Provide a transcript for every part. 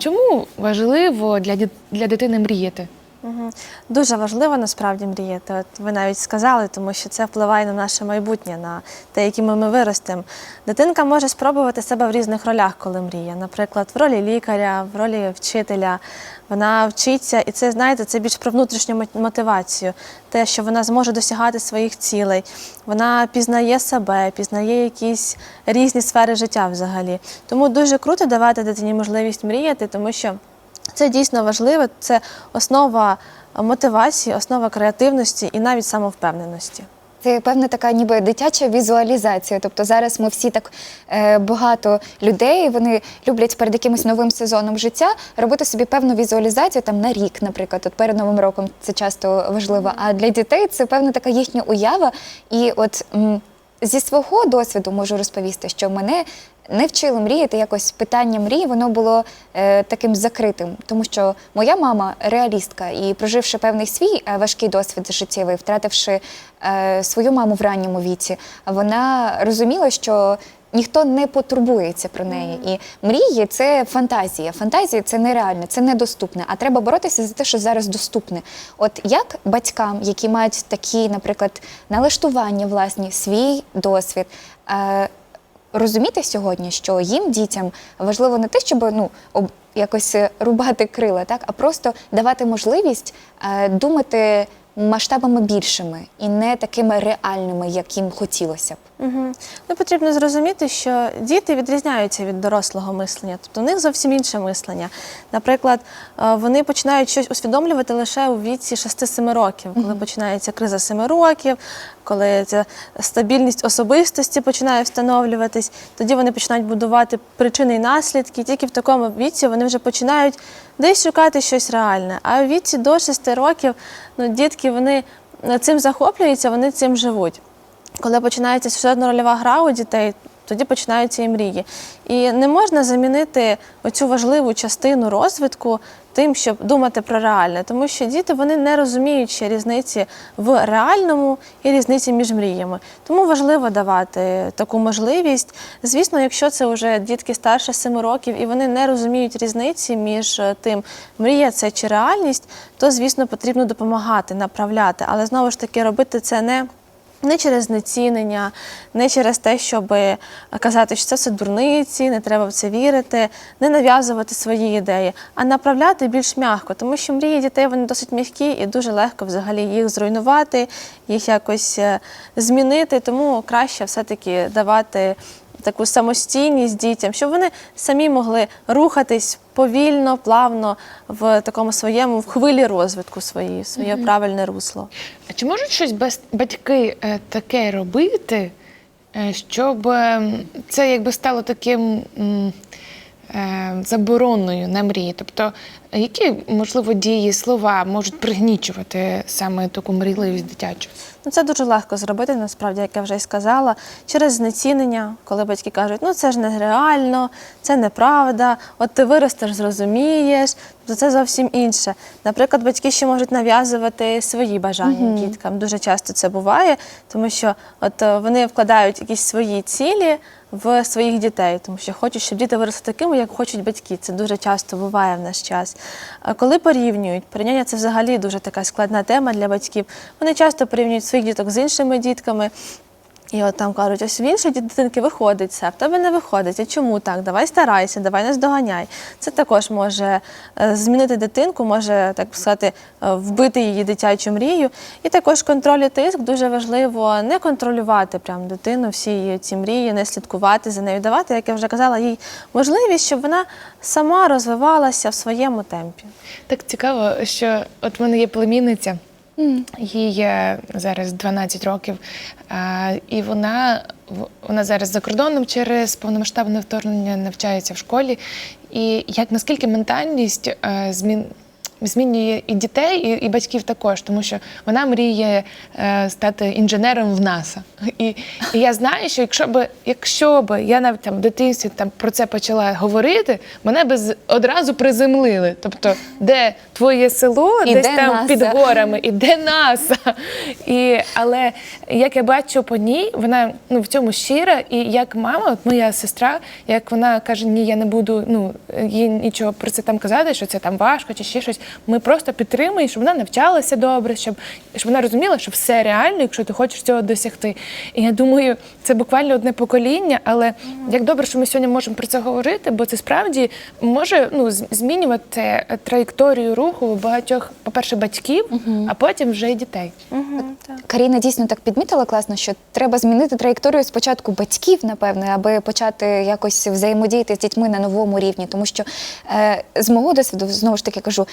Чому важливо для, для дитини мріяти? Дуже важливо насправді мріяти. От ви навіть сказали, тому що це впливає на наше майбутнє, на те, якими ми виростемо. Дитинка може спробувати себе в різних ролях, коли мріє. Наприклад, в ролі лікаря, в ролі вчителя. Вона вчиться, і це знаєте, це більш про внутрішню мотивацію, те, що вона зможе досягати своїх цілей. Вона пізнає себе, пізнає якісь різні сфери життя взагалі. Тому дуже круто давати дитині можливість мріяти, тому що це дійсно важливо, це основа мотивації, основа креативності і навіть самовпевненості. Це певна така ніби дитяча візуалізація. Тобто зараз ми всі так е, багато людей, вони люблять перед якимось новим сезоном життя робити собі певну візуалізацію там на рік, наприклад, от перед новим роком це часто важливо. А для дітей це певна така їхня уява. І от м, зі свого досвіду можу розповісти, що мене не вчили мріяти. Якось питання мрії воно було е, таким закритим, тому що моя мама реалістка, і проживши певний свій е, важкий досвід життєвий, втративши е, свою маму в ранньому віці, вона розуміла, що. Ніхто не потурбується про неї. І мрії це фантазія. Фантазія це нереальне, це недоступне. А треба боротися за те, що зараз доступне. От як батькам, які мають такі, наприклад, налаштування власні, свій досвід, е, розуміти сьогодні, що їм, дітям, важливо не те, щоб ну, об, якось е, рубати крила, так, а просто давати можливість е, думати масштабами більшими і не такими реальними, як їм хотілося б. Угу. Ну, потрібно зрозуміти, що діти відрізняються від дорослого мислення, тобто у них зовсім інше мислення. Наприклад, е, вони починають щось усвідомлювати лише у віці 6-7 років, коли починається криза 7 років, коли ця стабільність особистості починає встановлюватись, тоді вони починають будувати причини і наслідки. Тільки в такому віці вони вже починають десь шукати щось реальне. А в віці до 6 років ну, дітки вони е, цим захоплюються, вони цим живуть. Коли починається сюжетно-рольова гра у дітей, тоді починаються і мрії. І не можна замінити оцю важливу частину розвитку тим, щоб думати про реальне, тому що діти вони не розуміють ще різниці в реальному і різниці між мріями. Тому важливо давати таку можливість. Звісно, якщо це вже дітки старше 7 років і вони не розуміють різниці між е, тим, мрія це чи реальність, то звісно потрібно допомагати, направляти. Але знову ж таки робити це не не через знецінення, не через те, щоб казати, що це все дурниці, не треба в це вірити, не нав'язувати свої ідеї, а направляти більш м'яко, тому що мрії дітей вони досить м'які і дуже легко взагалі їх зруйнувати, їх якось е, змінити. Тому краще все-таки давати таку самостійність дітям, щоб вони самі могли рухатись повільно, плавно в такому своєму в хвилі розвитку своїй, своє правильне русло. А чи можуть щось без батьки е, таке робити, е, щоб е, це якби стало таким забороною на мрії? Тобто, які можливо дії, слова можуть пригнічувати саме таку мрійливість дитячу? Ну, це дуже легко зробити, насправді, як я вже й сказала, через знецінення, коли батьки кажуть, ну це ж нереально, це неправда, от ти виростеш, зрозумієш, то це зовсім інше. Наприклад, батьки ще можуть нав'язувати свої бажання діткам. Дуже часто це буває, тому що от е, вони вкладають якісь свої цілі в своїх дітей, тому що хочуть, щоб діти виросли такими, як хочуть батьки. Це дуже часто буває в наш час. А Коли порівнюють, порівняння це взагалі дуже така складна тема для батьків. Вони часто порівнюють своїх діток з іншими дітками. І от там кажуть, ось в іншої дитинки виходить це, в тебе не виходить. А чому так? Давай старайся, давай не здоганяй. Це також може е, змінити дитинку, може так сказати, е, вбити її дитячу мрію. І також контроль і тиск дуже важливо не контролювати прям дитину, всі її ці мрії, не слідкувати за нею, давати, як я вже казала, їй можливість, щоб вона сама розвивалася в своєму темпі. Так цікаво, що от в мене є племінниця, їй зараз 12 років, і вона, вона зараз за кордоном через повномасштабне вторгнення навчається в школі. І як наскільки ментальність е, змін. Змінює і дітей, і, і батьків також, тому що вона мріє е, стати інженером в НАСА. І, і я знаю, що якщо б, якщо б я навіть там в дитинстві там про це почала говорити, мене би з- одразу приземлили. Тобто, де твоє село, І десь де там НАСА? під горами, і де НАСА. І, але як я бачу по ній, вона ну, в цьому щира, і як мама, от моя сестра, як вона каже, ні, я не буду ну, їй нічого про це там казати, що це там важко чи ще щось. Ми просто підтримуємо, щоб вона навчалася добре, щоб, щоб вона розуміла, що все реально, якщо ти хочеш цього досягти. І я думаю, це буквально одне покоління, але як добре, що ми сьогодні можемо про це говорити, бо це справді може ну, змінювати е, траєкторію руху багатьох, по-перше, батьків, а потім вже й дітей. Мгм, так. Каріна дійсно так підмітила класно, що треба змінити траєкторію спочатку батьків, напевне, аби почати якось взаємодіяти з дітьми на новому рівні. Тому що е, з мого досвіду, знову ж таки кажу.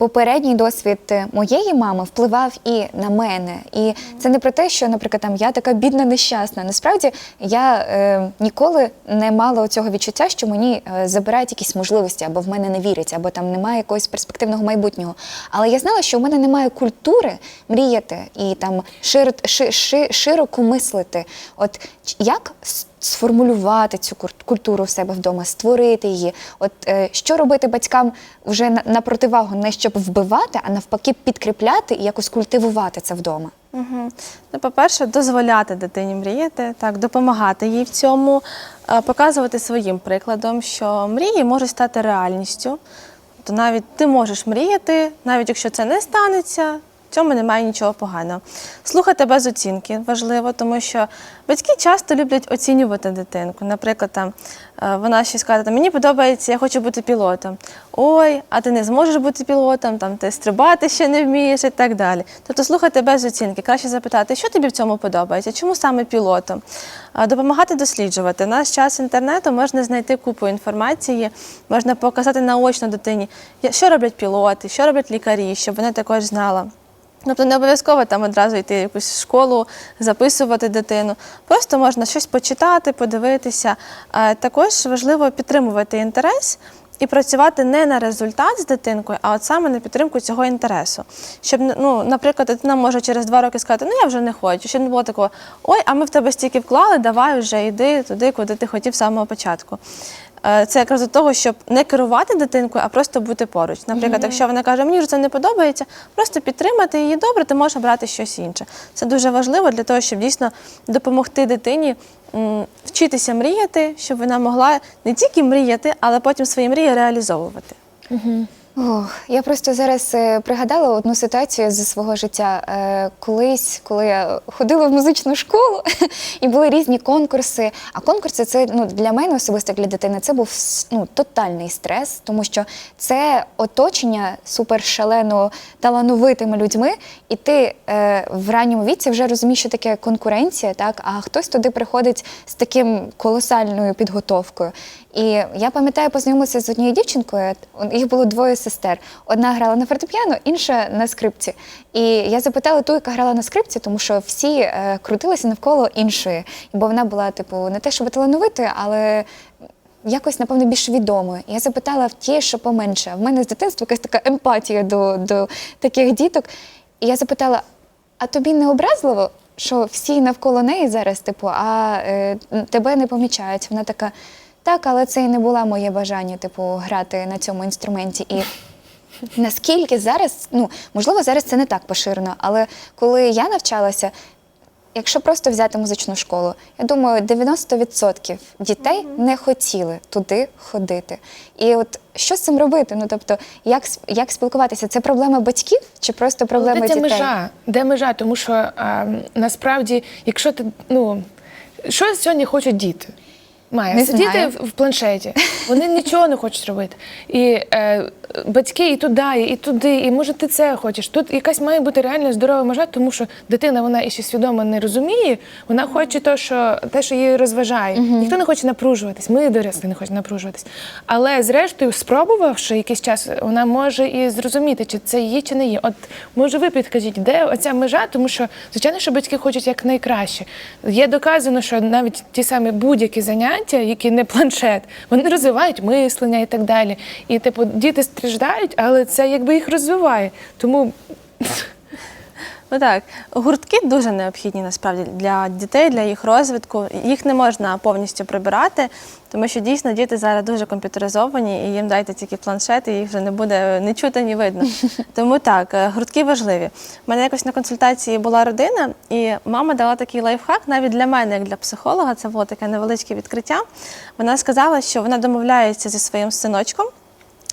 Попередній досвід е, моєї мами впливав і на мене. І це не про те, що, наприклад, там я така бідна, нещасна. Насправді я е, ніколи не мала цього відчуття, що мені е, забирають якісь можливості, або в мене не вірять, або там немає якогось перспективного майбутнього. Але я знала, що в мене немає культури мріяти і там шир, ши, ши, широко мислити. От як сформулювати цю культуру в себе вдома, створити її? От е, що робити батькам вже на, противагу, не щоб вбивати, а навпаки, підкріпляти і якось культивувати це вдома. Угу. Ну, по-перше, дозволяти дитині мріяти, так, допомагати їй в цьому, е, показувати своїм прикладом, що мрії можуть стати реальністю. То навіть ти можеш мріяти, навіть якщо це не станеться, в цьому немає нічого поганого. Слухати без оцінки важливо, тому що батьки часто люблять оцінювати дитинку. Наприклад, там е, вона щось каже, мені подобається, я хочу бути пілотом. Ой, а ти не зможеш бути пілотом, там ти стрибати ще не вмієш і так далі. Тобто слухати без оцінки. Краще запитати, що тобі в цьому подобається, чому саме пілотом? Допомагати досліджувати. В наш час інтернету можна знайти купу інформації, можна показати наочно дитині, що роблять пілоти, що роблять лікарі, щоб вони також знала. Тобто не обов'язково там одразу йти в якусь школу, записувати дитину. Просто можна щось почитати, подивитися. Е, Також важливо підтримувати інтерес і працювати не на результат з дитинкою, а от саме на підтримку цього інтересу. Щоб, ну, наприклад, дитина може через два роки сказати, ну я вже не хочу, щоб не було такого, ой, а ми в тебе стільки вклали, давай вже йди туди, куди ти хотів з самого початку. Е, Це якраз до того, щоб не керувати дитинкою, а просто бути поруч. Наприклад, якщо вона каже, мені ж це не подобається, просто підтримати її добре, ти можеш обрати щось інше. Це дуже важливо для того, щоб дійсно допомогти дитині вчитися мріяти, щоб вона могла не тільки мріяти, але потім свої мрії реалізовувати. Ох, я просто зараз е, пригадала одну ситуацію зі свого життя. Е, колись, коли я ходила в музичну школу, і були різні конкурси. А конкурси це ну для мене особисто для дитини. Це був ну тотальний стрес, тому що це оточення супер шалено талановитими людьми, і ти е, в ранньому віці вже розумієш, що таке конкуренція, так а хтось туди приходить з таким колосальною підготовкою. І я пам'ятаю, познайомилася з однією дівчинкою. Їх було двоє сестер. Одна грала на фортепіано, інша на скрипці. І я запитала ту, яка грала на скрипці, тому що всі е, крутилися навколо іншої. Бо вона була, типу, не те, щоб талановитою, але якось, напевно, більш відомою. Я запитала в тієї, що поменше. В мене з дитинства якась така емпатія до, до таких діток. І я запитала: а тобі не образливо, що всі навколо неї зараз, типу, а е, тебе не помічають? Вона така. Так, але це і не було моє бажання, типу, грати на цьому інструменті. І наскільки зараз, ну можливо, зараз це не так поширено, але коли я навчалася, якщо просто взяти музичну школу, я думаю, 90% дітей не хотіли туди ходити. І от що з цим робити? Ну тобто, як, як спілкуватися? Це проблема батьків чи просто проблема Але де межа? Де межа? Тому що а, насправді, якщо ти ну що сьогодні хочуть діти? Має Не сидіти знаю. в, планшеті. Вони нічого не хочуть робити. І е, батьки і туди, і туди, і може ти це хочеш. Тут якась має бути реально здорова межа, тому що дитина вона і ще свідомо не розуміє. Вона хоче те, що те, що її розважає. Ніхто не хоче напружуватись. Ми дорослі не хочемо напружуватись. Але зрештою, спробувавши якийсь час, вона може і зрозуміти, чи це її, чи не є. От може ви підкажіть, де оця межа, тому що звичайно, що батьки хочуть як найкраще. Є доказано, що навіть ті самі будь-які заняття заняття, які не планшет, вони розвивають мислення і так далі. І типу діти страждають, але це якби їх розвиває. Тому Ну так, гуртки дуже необхідні насправді для дітей, для їх розвитку. Їх не можна повністю прибирати, тому що дійсно діти зараз дуже комп'ютеризовані, і їм дайте тільки планшет, і їх вже не буде ні чути, ні видно. Тому так, е, гуртки важливі. У мене якось на консультації була родина, і мама дала такий лайфхак навіть для мене, як для психолога. Це було таке невеличке відкриття. Вона сказала, що вона домовляється зі своїм синочком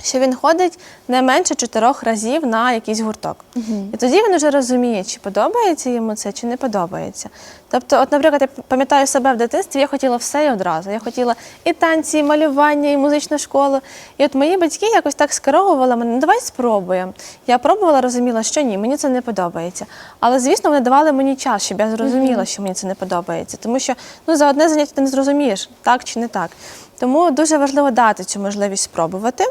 що він ходить не менше чотирьох разів на якийсь гурток. І тоді він вже розуміє, чи подобається йому це, чи не подобається. Тобто, от, наприклад, я пам'ятаю себе в дитинстві, я хотіла все і одразу. Я хотіла і танці, і малювання, і музичну школу. І от мої батьки якось так скеровували мене, ну давай спробуємо. Я пробувала, розуміла, що ні, мені це не подобається. Але, звісно, вони давали мені час, щоб я зрозуміла, що мені це не подобається. Тому що ну, за одне заняття ти не зрозумієш, так чи не так. Тому дуже важливо дати цю можливість спробувати.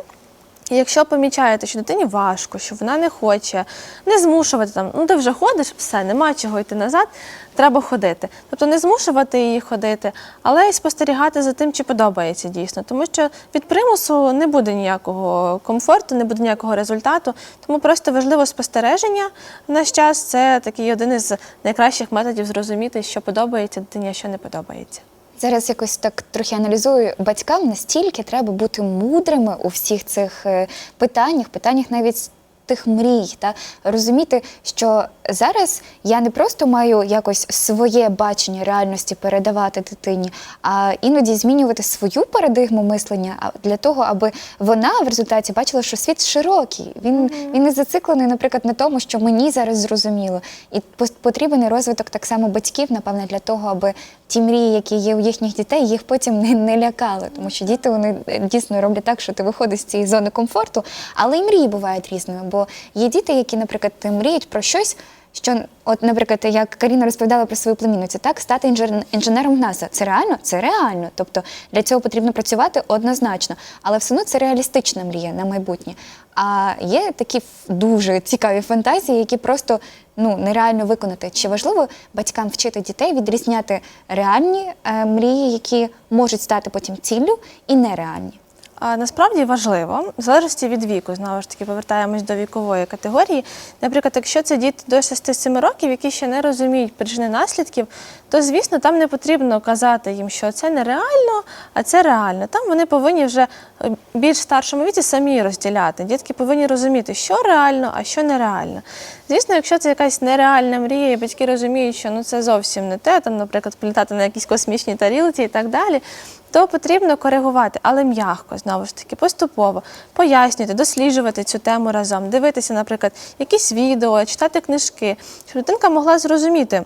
Якщо помічаєте, що дитині важко, що вона не хоче, не змушувати там, ну ти вже ходиш, все, нема чого йти назад, треба ходити. Тобто не змушувати її ходити, але й спостерігати за тим, чи подобається дійсно. Тому що від примусу не буде ніякого комфорту, не буде ніякого результату. Тому просто важливо спостереження в наш час. Це такий один із найкращих методів зрозуміти, що подобається дитині, а що не подобається. Зараз якось так трохи аналізую. Батькам настільки треба бути мудрими у всіх цих е, питаннях, питаннях навіть тих мрій, та розуміти, що зараз я не просто маю якось своє бачення реальності передавати дитині, а іноді змінювати свою парадигму мислення для того, аби вона в результаті бачила, що світ широкий. Він, він не зациклений, наприклад, на тому, що мені зараз зрозуміло. І потрібен розвиток так само батьків, напевне, для того, аби ті мрії, які є у їхніх дітей, їх потім не, не лякали. Тому що діти вони е, дійсно роблять так, що ти виходиш з цієї зони комфорту, але і мрії бувають різними. Бо є діти, які, наприклад, мріють про щось. Що, от, наприклад, як Каріна розповідала про свою племінницю, так стати інженером НАСА. Це реально? Це реально. Тобто для цього потрібно працювати однозначно. Але все одно це реалістична мрія на майбутнє. А є такі дуже цікаві фантазії, які просто ну нереально виконати. Чи важливо батькам вчити дітей відрізняти реальні е, мрії, які можуть стати потім ціллю, і нереальні? Насправді важливо, в залежності від віку, знову ж таки, повертаємось до вікової категорії. Наприклад, якщо це діти до 6-7 років, які ще не розуміють причини наслідків, то звісно там не потрібно казати їм, що це нереально, а це реально. Там вони повинні вже е, більш старшому віці самі розділяти. Дітки повинні розуміти, що реально, а що нереально. Звісно, якщо це якась нереальна мрія, і батьки розуміють, що ну це зовсім не те, там, наприклад, політати на якійсь космічній тарілці і так далі то потрібно коригувати, але м'яко, знову ж таки, поступово пояснювати, досліджувати цю тему разом, дивитися, наприклад, якісь відео, читати книжки, щоб дитинка могла зрозуміти.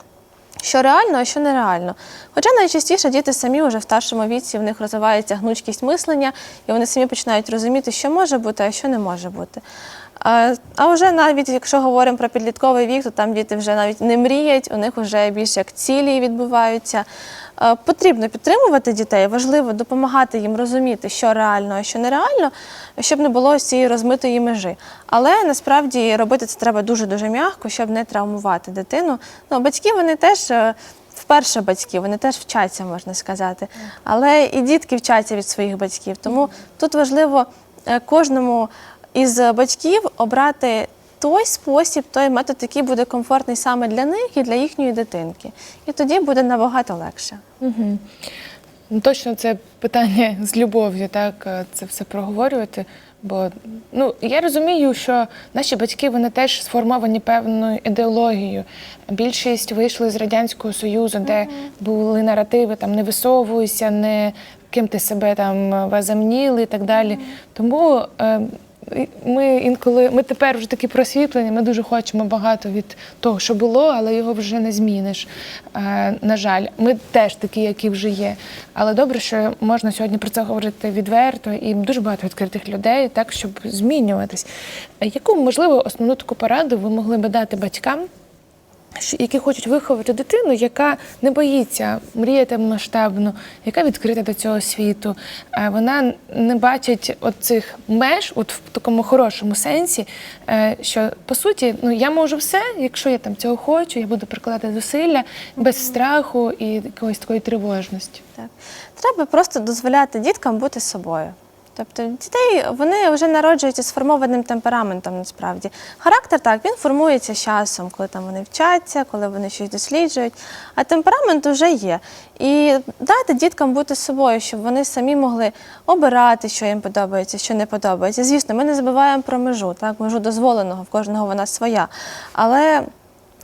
Що реально, а що нереально. Хоча найчастіше діти самі вже в старшому віці в них розвивається гнучкість мислення, і вони самі починають розуміти, що може бути, а що не може бути. А, а вже навіть якщо говоримо про підлітковий вік, то там діти вже навіть не мріють, у них вже більш як цілі відбуваються. Потрібно підтримувати дітей, важливо допомагати їм розуміти, що реально, а що нереально, щоб не було ось цієї розмитої межі. Але насправді робити це треба дуже-дуже м'яко, щоб не травмувати дитину. Ну, батьки вони теж. е, Вперше батьки, вони теж вчаться, можна сказати. Але і дітки вчаться від своїх батьків. Тому тут важливо е, кожному із батьків обрати той спосіб, той метод, який буде комфортний саме для них і для їхньої дитинки. І тоді буде набагато легше. Ну, точно це питання з любов'ю, так е, це все проговорювати. Бо ну я розумію, що наші батьки вони теж сформовані певною ідеологією. Більшість вийшли з радянського союзу, де були наративи там не висовуйся, не ким ти себе там возомніли і так далі. Тому е, ми інколи ми тепер вже такі просвітлені. Ми дуже хочемо багато від того, що було, але його вже не зміниш. Е, на жаль, ми теж такі, які вже є. Але добре, що можна сьогодні про це говорити відверто і дуже багато відкритих людей, так щоб змінюватись. Е, Яку можливо основну таку пораду ви могли би дати батькам, які хочуть виховати дитину, яка не боїться мріяти масштабно, яка відкрита до цього світу. Е, Вона не бачить от цих меж, от в такому хорошому сенсі, е, що по суті, ну я можу все, якщо я там цього хочу, я буду прикладати зусилля без страху і якоїсь такої тривожності. Так. Треба просто дозволяти діткам бути собою. Тобто дітей вони вже народжуються сформованим темпераментом насправді. Характер так, він формується часом, коли там вони вчаться, коли вони щось досліджують, а темперамент вже є. І дати діткам бути собою, щоб вони самі могли обирати, що їм подобається, що не подобається. Звісно, ми не забуваємо про межу, так, межу дозволеного, в кожного вона своя. Але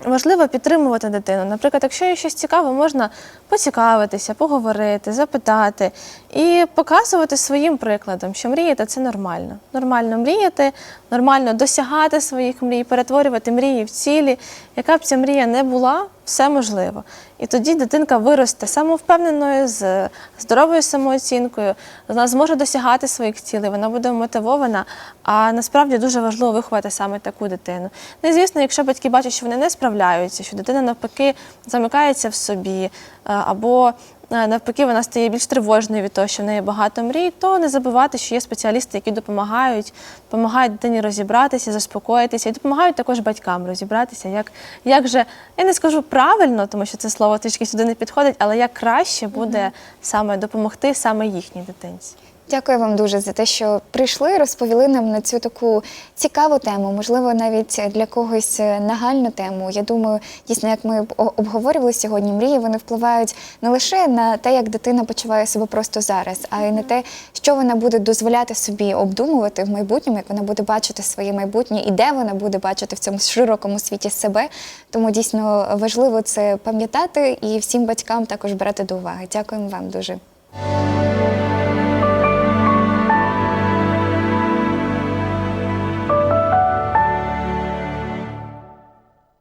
Важливо підтримувати дитину. Наприклад, якщо є щось цікаве, можна поцікавитися, поговорити, запитати і показувати своїм прикладом, що мріяти це нормально. Нормально мріяти, нормально досягати своїх мрій, перетворювати мрії в цілі. Яка б ця мрія не була, все можливо. І тоді дитинка виросте самовпевненою, з здоровою самооцінкою, вона зможе досягати своїх цілей, вона буде мотивована. А насправді дуже важливо виховати саме таку дитину. Ну і звісно, якщо батьки бачать, що вони не справляються, що дитина навпаки замикається в собі, е, або навпаки вона стає більш тривожною від того, що в неї багато мрій, то не забувати, що є спеціалісти, які допомагають, допомагають дитині розібратися, заспокоїтися, і допомагають також батькам розібратися, як, як же, я не скажу правильно, тому що це слово трішки сюди не підходить, але як краще буде саме допомогти саме їхній дитинці. Дякую вам дуже за те, що прийшли, розповіли нам на цю таку цікаву тему, можливо, навіть для когось е, нагальну тему. Я думаю, дійсно, як ми обговорювали сьогодні, мрії вони впливають не лише на те, як дитина почуває себе просто зараз, а й на те, що вона буде дозволяти собі обдумувати в майбутньому, як вона буде бачити своє майбутнє і де вона буде бачити в цьому широкому світі себе. Тому дійсно важливо це пам'ятати і всім батькам також брати до уваги. Дякуємо вам дуже.